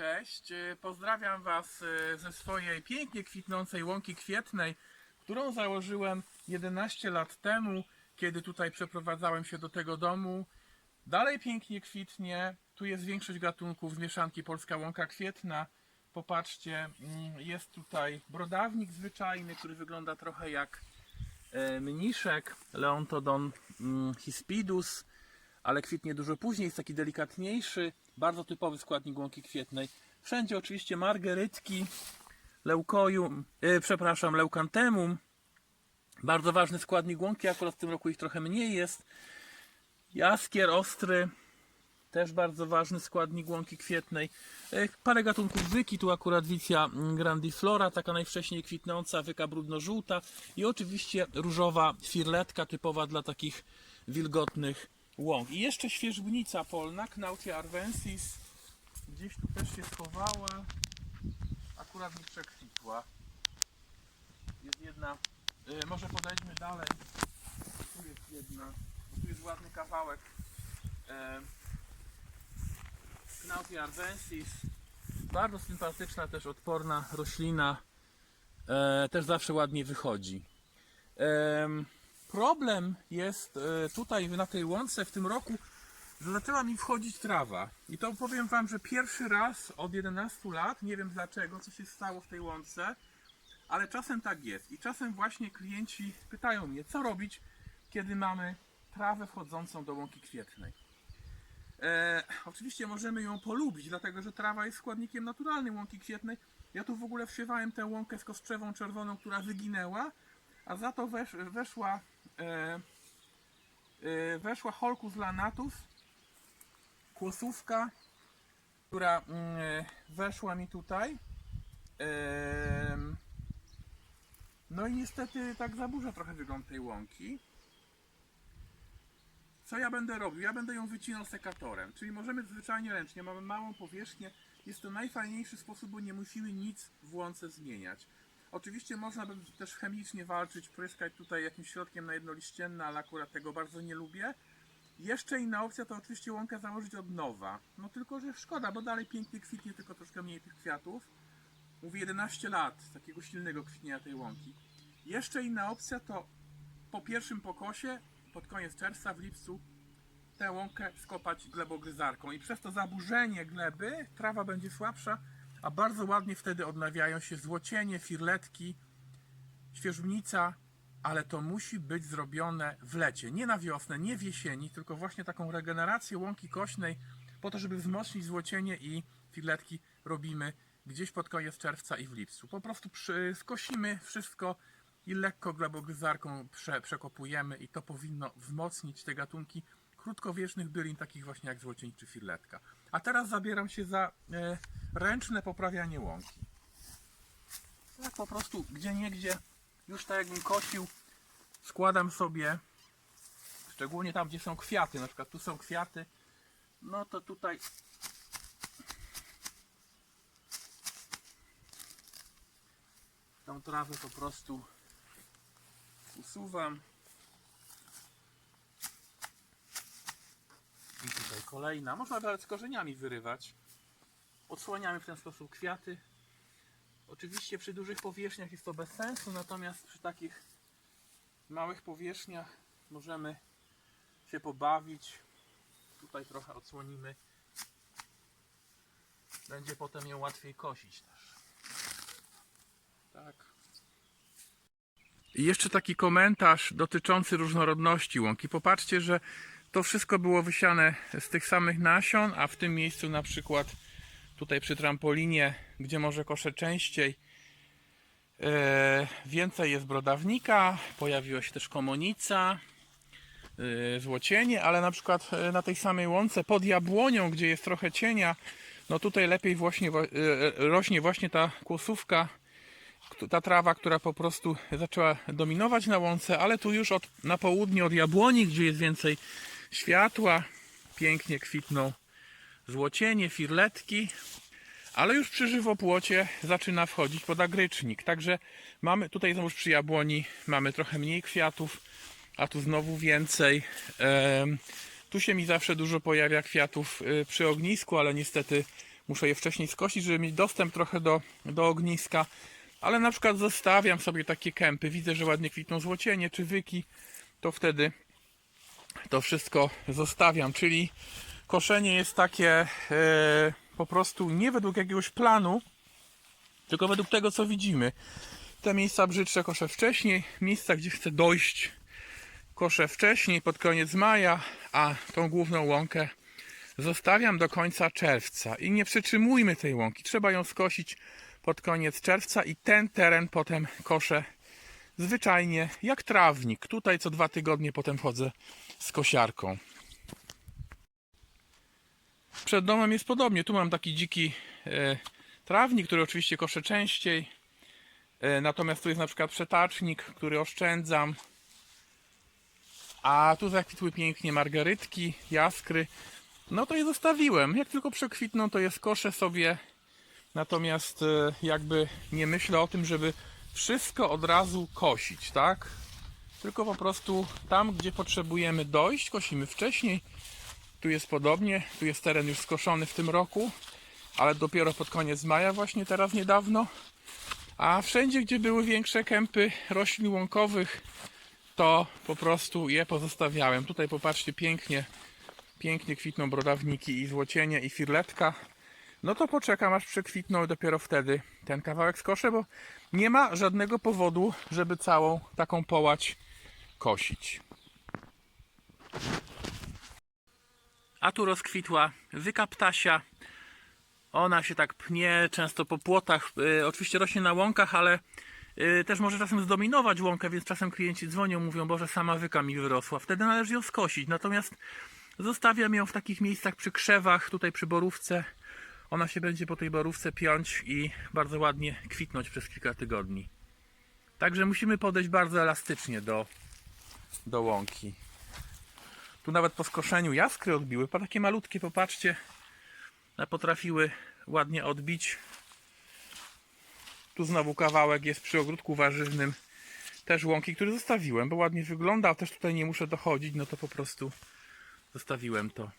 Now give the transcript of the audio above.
Cześć, e, pozdrawiam Was e, ze swojej pięknie kwitnącej łąki kwietnej, którą założyłem 11 lat temu, kiedy tutaj przeprowadzałem się do tego domu. Dalej pięknie kwitnie, tu jest większość gatunków z mieszanki polska łąka kwietna. Popatrzcie, mm, jest tutaj brodawnik zwyczajny, który wygląda trochę jak e, mniszek, Leontodon mm, hispidus ale kwitnie dużo później, jest taki delikatniejszy, bardzo typowy składnik łąki kwietnej. Wszędzie oczywiście margerytki, leukoium, e, przepraszam, leukantemum. Bardzo ważny składnik łąki, akurat w tym roku ich trochę mniej jest. Jaskier ostry, też bardzo ważny składnik łąki kwietnej. E, Parę gatunków wyki, tu akurat wicja grandiflora, taka najwcześniej kwitnąca, wyka brudno-żółta i oczywiście różowa firletka, typowa dla takich wilgotnych łąk. I jeszcze świeżbnica polna, Knautia arvensis, gdzieś tu też się schowała, akurat mi przekwitła. Jest jedna, y, może podejdźmy dalej, tu jest jedna, tu jest ładny kawałek. E, Knautia arvensis, bardzo sympatyczna, też odporna roślina, e, też zawsze ładnie wychodzi. Problem jest e, tutaj na tej łące w tym roku, że zaczęła mi wchodzić trawa. I to powiem Wam, że pierwszy raz od 11 lat, nie wiem dlaczego, co się stało w tej łące, ale czasem tak jest. I czasem właśnie klienci pytają mnie, co robić, kiedy mamy trawę wchodzącą do łąki kwietnej. E, oczywiście możemy ją polubić, dlatego że trawa jest składnikiem naturalnym łąki kwietnej. Ja tu w ogóle wsiewałem tę łąkę z kosprzewą czerwoną, która wyginęła, a za to wesz, weszła weszła Holcus lanatus kłosówka która mm, weszła mi tutaj no i niestety tak zaburza trochę wygląd tej łąki co ja będę robił? Ja będę ją wycinał sekatorem, czyli możemy zwyczajnie ręcznie, mamy małą powierzchnię, jest to najfajniejszy sposób, bo nie musimy nic w łące zmieniać. Oczywiście można by też chemicznie walczyć, pryskać tutaj jakimś środkiem na jednoliścienne, ale akurat tego bardzo nie lubię. Jeszcze inna opcja to oczywiście łąkę założyć od nowa. No tylko, że szkoda, bo dalej pięknie kwitnie, tylko troszkę mniej tych kwiatów. Mówię 11 lat takiego silnego kwitnienia tej łąki. Jeszcze inna opcja to po pierwszym pokosie, pod koniec czerwca, w lipcu, tę łąkę skopać glebogryzarką i przez to zaburzenie gleby trawa będzie słabsza, a bardzo ładnie wtedy odnawiają się złocienie, firletki, świeżbnica, ale to musi być zrobione w lecie, nie na wiosnę, nie w jesieni, tylko właśnie taką regenerację łąki kośnej po to, żeby wzmocnić złocienie i firletki robimy gdzieś pod koniec czerwca i w lipcu. Po prostu przy, skosimy wszystko i lekko glebogryzarką prze, przekopujemy i to powinno wzmocnić te gatunki krótkowiecznych bylin, takich właśnie jak złocień czy firletka. A teraz zabieram się za e, ręczne poprawianie łąki. Tak po prostu gdzie niegdzie, już tak jakbym kosił, składam sobie, szczególnie tam gdzie są kwiaty, na przykład tu są kwiaty, no to tutaj tą trawę po prostu usuwam. I tutaj kolejna. Można nawet z korzeniami wyrywać. Odsłaniamy w ten sposób kwiaty. Oczywiście przy dużych powierzchniach jest to bez sensu, natomiast przy takich małych powierzchniach możemy się pobawić. Tutaj trochę odsłonimy. Będzie potem ją łatwiej kosić też. Tak. I jeszcze taki komentarz dotyczący różnorodności łąki. Popatrzcie, że to wszystko było wysiane z tych samych nasion, a w tym miejscu na przykład tutaj przy trampolinie, gdzie może koszę częściej, e, więcej jest brodawnika, pojawiła się też komonica, e, złocienie, ale na przykład e, na tej samej łące pod jabłonią, gdzie jest trochę cienia, no tutaj lepiej właśnie, rośnie właśnie ta kłosówka, ta trawa, która po prostu zaczęła dominować na łące, ale tu już od, na południe od jabłoni, gdzie jest więcej światła, pięknie kwitną złocienie, firletki, ale już przy żywopłocie zaczyna wchodzić podagrycznik. Także mamy tutaj znowu przy jabłoni mamy trochę mniej kwiatów, a tu znowu więcej. Tu się mi zawsze dużo pojawia kwiatów y, przy ognisku, ale niestety Muszę je wcześniej skosić, żeby mieć dostęp trochę do, do ogniska. Ale na przykład zostawiam sobie takie kępy. Widzę, że ładnie kwitną złocienie czy wyki. To wtedy to wszystko zostawiam. Czyli koszenie jest takie e, po prostu nie według jakiegoś planu, tylko według tego, co widzimy. Te miejsca brzydsze koszę wcześniej, miejsca, gdzie chcę dojść, koszę wcześniej, pod koniec maja, a tą główną łąkę zostawiam do końca czerwca. I nie przytrzymujmy tej łąki. Trzeba ją skosić pod koniec czerwca i ten teren potem koszę zwyczajnie jak trawnik. Tutaj co dwa tygodnie potem chodzę z kosiarką. Przed domem jest podobnie. Tu mam taki dziki e, trawnik, który oczywiście koszę częściej. E, natomiast tu jest na przykład przetacznik, który oszczędzam. A tu zakwitły pięknie margarytki, jaskry. No to je zostawiłem. Jak tylko przekwitną, to je skoszę sobie. Natomiast e, jakby nie myślę o tym, żeby wszystko od razu kosić, tak? Tylko po prostu tam, gdzie potrzebujemy dojść, kosimy wcześniej. Tu jest podobnie, tu jest teren już skoszony w tym roku, ale dopiero pod koniec maja, właśnie teraz niedawno. A wszędzie, gdzie były większe kępy roślin łąkowych, to po prostu je pozostawiałem. Tutaj popatrzcie, pięknie, pięknie kwitną brodawniki i złocienie i firletka. No to poczekam aż przekwitną i dopiero wtedy ten kawałek skoszę, bo nie ma żadnego powodu, żeby całą taką połać kosić. A tu rozkwitła wyka ptasia. Ona się tak pnie często po płotach. Y, oczywiście rośnie na łąkach, ale y, też może czasem zdominować łąkę, więc czasem klienci dzwonią, mówią, Boże, sama wyka mi wyrosła. Wtedy należy ją skosić. Natomiast zostawiam ją w takich miejscach przy krzewach, tutaj przy borówce. Ona się będzie po tej borówce piąć i bardzo ładnie kwitnąć przez kilka tygodni. Także musimy podejść bardzo elastycznie do, do łąki. Tu nawet po skoszeniu jaskry odbiły. Po takie malutkie, popatrzcie, a potrafiły ładnie odbić. Tu znowu kawałek jest przy ogródku warzywnym. Też łąki, który zostawiłem, bo ładnie wyglądał. Też tutaj nie muszę dochodzić, no to po prostu zostawiłem to.